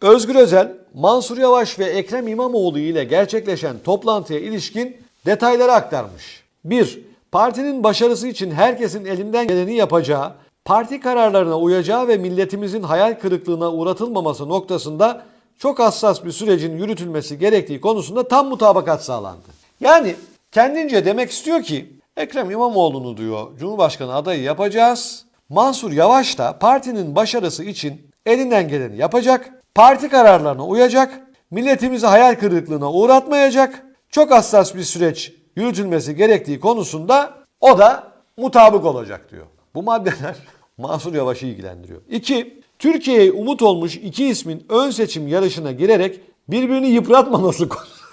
Özgür Özel, Mansur Yavaş ve Ekrem İmamoğlu ile gerçekleşen toplantıya ilişkin detayları aktarmış. 1. Partinin başarısı için herkesin elinden geleni yapacağı, parti kararlarına uyacağı ve milletimizin hayal kırıklığına uğratılmaması noktasında çok hassas bir sürecin yürütülmesi gerektiği konusunda tam mutabakat sağlandı. Yani kendince demek istiyor ki Ekrem İmamoğlu'nu diyor Cumhurbaşkanı adayı yapacağız. Mansur Yavaş da partinin başarısı için elinden geleni yapacak. Parti kararlarına uyacak. Milletimizi hayal kırıklığına uğratmayacak. Çok hassas bir süreç yürütülmesi gerektiği konusunda o da mutabık olacak diyor. Bu maddeler Mansur Yavaş'ı ilgilendiriyor. 2. Türkiye'ye umut olmuş iki ismin ön seçim yarışına girerek birbirini yıpratmaması konusu.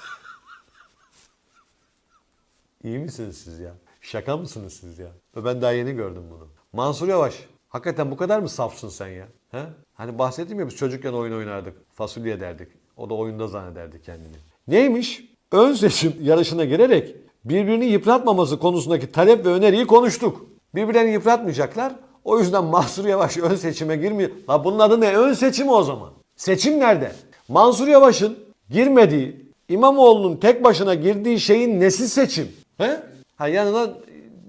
İyi misiniz siz ya? Şaka mısınız siz ya? Ben daha yeni gördüm bunu. Mansur Yavaş, hakikaten bu kadar mı safsın sen ya? He? Hani bahsettim ya biz çocukken oyun oynardık. Fasulye derdik. O da oyunda zannederdi kendini. Neymiş? Ön seçim yarışına girerek birbirini yıpratmaması konusundaki talep ve öneriyi konuştuk. Birbirlerini yıpratmayacaklar. O yüzden Mansur Yavaş ön seçime girmiyor. La bunun adı ne? Ön seçimi o zaman. Seçim nerede? Mansur Yavaş'ın girmediği, İmamoğlu'nun tek başına girdiği şeyin nesi seçim? He? Ha yanına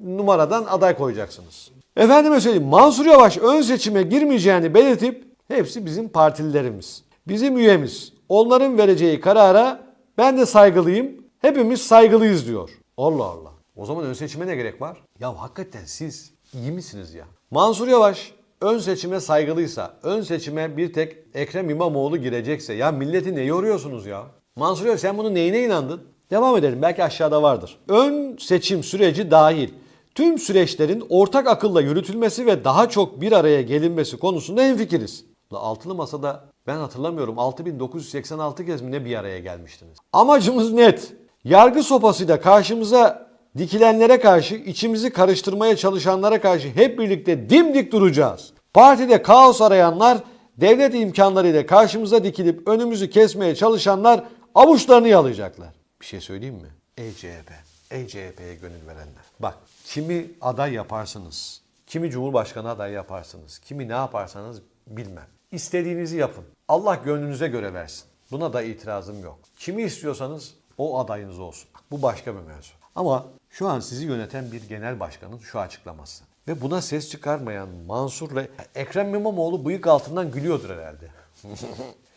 numaradan aday koyacaksınız. Efendime söyleyeyim Mansur Yavaş ön seçime girmeyeceğini belirtip hepsi bizim partililerimiz. Bizim üyemiz. Onların vereceği karara ben de saygılıyım. Hepimiz saygılıyız diyor. Allah Allah. O zaman ön seçime ne gerek var? Ya hakikaten siz iyi misiniz ya? Mansur Yavaş ön seçime saygılıysa, ön seçime bir tek Ekrem İmamoğlu girecekse ya milleti ne yoruyorsunuz ya? Mansur Yavaş sen bunun neyine inandın? Devam edelim belki aşağıda vardır. Ön seçim süreci dahil tüm süreçlerin ortak akılla yürütülmesi ve daha çok bir araya gelinmesi konusunda hemfikiriz. Altılı masada ben hatırlamıyorum 6986 kez mi ne bir araya gelmiştiniz. Amacımız net. Yargı sopasıyla karşımıza dikilenlere karşı, içimizi karıştırmaya çalışanlara karşı hep birlikte dimdik duracağız. Partide kaos arayanlar, devlet imkanlarıyla karşımıza dikilip önümüzü kesmeye çalışanlar avuçlarını yalayacaklar. Bir şey söyleyeyim mi? Ey CHP, ey CHP'ye gönül verenler. Bak kimi aday yaparsınız, kimi cumhurbaşkanı aday yaparsınız, kimi ne yaparsanız bilmem. İstediğinizi yapın. Allah gönlünüze göre versin. Buna da itirazım yok. Kimi istiyorsanız o adayınız olsun. Bu başka bir mevzu. Ama şu an sizi yöneten bir genel başkanın şu açıklaması. Ve buna ses çıkarmayan Mansur'la Ekrem İmamoğlu bıyık altından gülüyordur herhalde.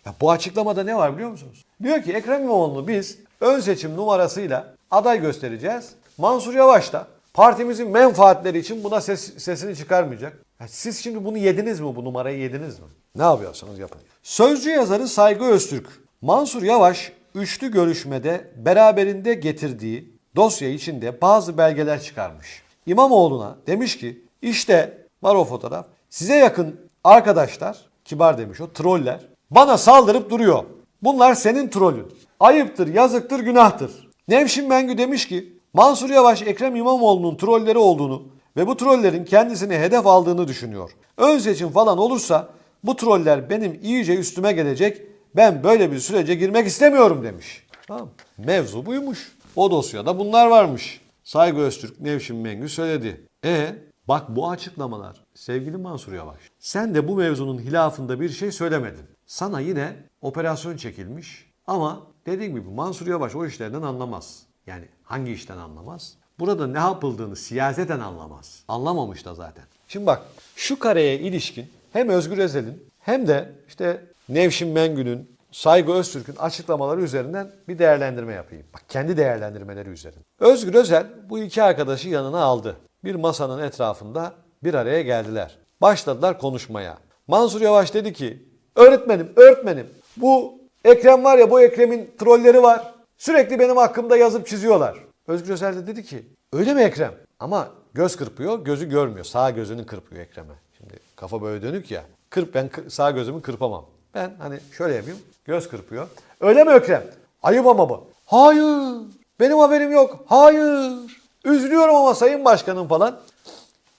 ya bu açıklamada ne var biliyor musunuz? Diyor ki Ekrem İmamoğlu'nu biz ön seçim numarasıyla aday göstereceğiz. Mansur Yavaş da partimizin menfaatleri için buna ses, sesini çıkarmayacak. Ya siz şimdi bunu yediniz mi bu numarayı yediniz mi? Ne yapıyorsanız yapın. Sözcü yazarı Saygı Öztürk, Mansur Yavaş üçlü görüşmede beraberinde getirdiği dosya içinde bazı belgeler çıkarmış. İmamoğlu'na demiş ki işte var o fotoğraf. Size yakın arkadaşlar, kibar demiş o troller bana saldırıp duruyor. Bunlar senin trollün. Ayıptır, yazıktır, günahtır. Nevşin Mengü demiş ki Mansur Yavaş Ekrem İmamoğlu'nun trolleri olduğunu ve bu trollerin kendisini hedef aldığını düşünüyor. Ön seçim falan olursa bu troller benim iyice üstüme gelecek. Ben böyle bir sürece girmek istemiyorum demiş. Tamam. Mevzu buymuş. O dosyada bunlar varmış. Saygı Öztürk, Nevşin Mengü söyledi. E bak bu açıklamalar sevgili Mansur Yavaş. Sen de bu mevzunun hilafında bir şey söylemedin. Sana yine operasyon çekilmiş ama dediğim gibi Mansur Yavaş o işlerden anlamaz. Yani hangi işten anlamaz? Burada ne yapıldığını siyaseten anlamaz. Anlamamış da zaten. Şimdi bak şu kareye ilişkin hem Özgür Özel'in hem de işte Nevşin Mengü'nün, Saygı Öztürk'ün açıklamaları üzerinden bir değerlendirme yapayım. Bak kendi değerlendirmeleri üzerinden. Özgür Özel bu iki arkadaşı yanına aldı. Bir masanın etrafında bir araya geldiler. Başladılar konuşmaya. Mansur Yavaş dedi ki öğretmenim, öğretmenim bu Ekrem var ya bu Ekrem'in trolleri var. Sürekli benim hakkımda yazıp çiziyorlar. Özgür Özel de dedi ki öyle mi Ekrem? Ama göz kırpıyor, gözü görmüyor. Sağ gözünü kırpıyor Ekrem'e. Şimdi kafa böyle dönük ya. Kırp ben sağ gözümü kırpamam. Ben hani şöyle yapayım. Göz kırpıyor. Öyle mi Ekrem? Ayıp ama bu. Hayır. Benim haberim yok. Hayır. Üzülüyorum ama sayın başkanım falan.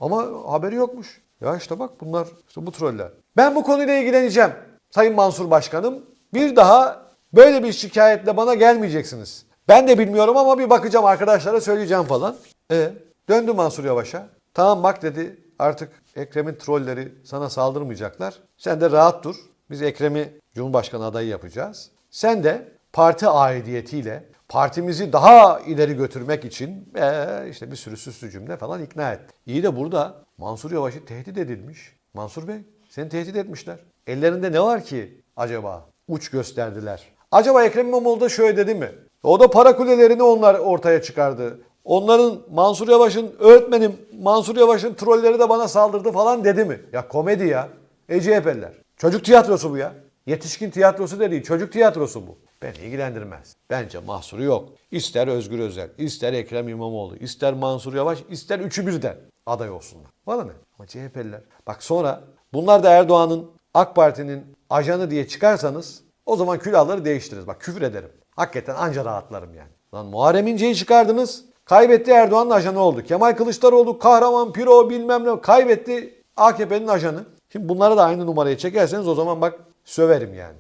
Ama haberi yokmuş. Ya işte bak bunlar işte bu troller. Ben bu konuyla ilgileneceğim. Sayın Mansur Başkanım. Bir daha böyle bir şikayetle bana gelmeyeceksiniz. Ben de bilmiyorum ama bir bakacağım arkadaşlara söyleyeceğim falan. E döndü Mansur Yavaş'a. Tamam bak dedi artık Ekrem'in trolleri sana saldırmayacaklar. Sen de rahat dur. Biz Ekrem'i Cumhurbaşkanı adayı yapacağız. Sen de parti aidiyetiyle partimizi daha ileri götürmek için eee, işte bir sürü süslü cümle falan ikna et. İyi de burada Mansur Yavaş'ı tehdit edilmiş. Mansur Bey seni tehdit etmişler. Ellerinde ne var ki acaba? Uç gösterdiler. Acaba Ekrem İmamoğlu da şöyle dedi mi? O da para kulelerini onlar ortaya çıkardı. Onların Mansur Yavaş'ın öğretmenim Mansur Yavaş'ın trolleri de bana saldırdı falan dedi mi? Ya komedi ya. E CHP'liler. Çocuk tiyatrosu bu ya. Yetişkin tiyatrosu da değil. Çocuk tiyatrosu bu. Beni ilgilendirmez. Bence mahsuru yok. İster Özgür Özel, ister Ekrem İmamoğlu, ister Mansur Yavaş, ister üçü birden aday olsunlar. Bana ne? Ama CHP'liler. Bak sonra bunlar da Erdoğan'ın AK Parti'nin ajanı diye çıkarsanız o zaman külahları değiştiririz. Bak küfür ederim. Hakikaten anca rahatlarım yani. Lan Muharrem İnce'yi çıkardınız. Kaybetti Erdoğan'ın ajanı oldu. Kemal Kılıçdaroğlu kahraman, piro bilmem ne kaybetti AKP'nin ajanı. Şimdi bunlara da aynı numarayı çekerseniz o zaman bak söverim yani.